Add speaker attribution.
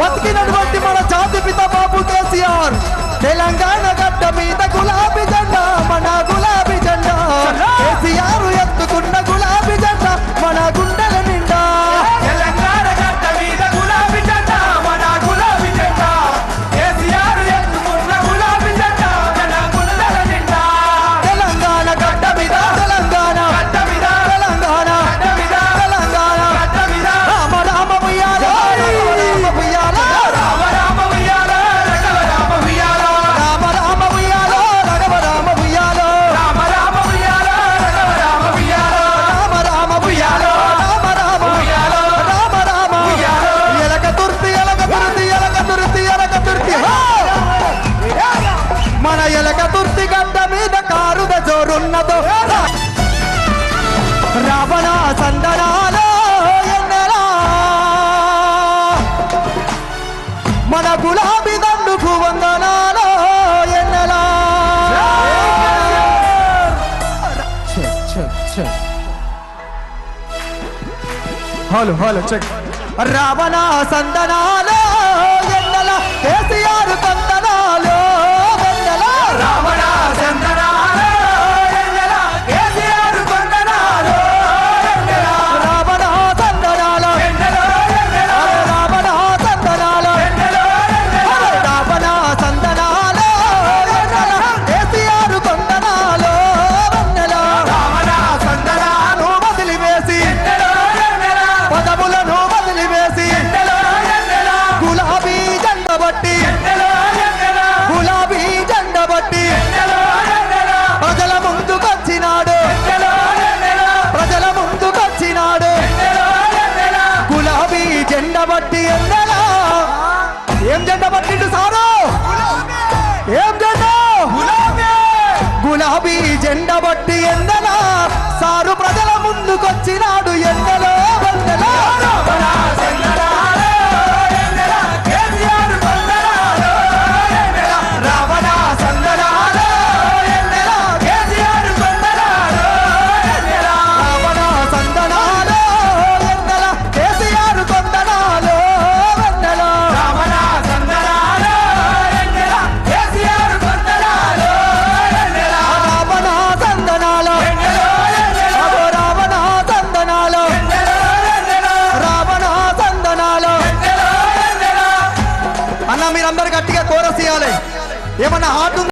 Speaker 1: బతికినటువంటి మన జాతి పిత బాబు కేసీఆర్. తెలంగాణ గడ్డ మీద కుల గులాబీ దండుకు వందనాలో ఎన్నలా? Hello hello check. రావణ సందనాలో
Speaker 2: జెండబట్టి
Speaker 1: ఎండలా? ఏం
Speaker 2: జెండబట్టిండు సారు?
Speaker 1: ఏం జెండ? గులాబీ జెండబట్టి
Speaker 2: ఎండలా? సారు
Speaker 1: ప్రజల ముందుకొచ్చినాడు మీరందరూ గట్టిగా కోరస్ ఏమన్నా హార్ట్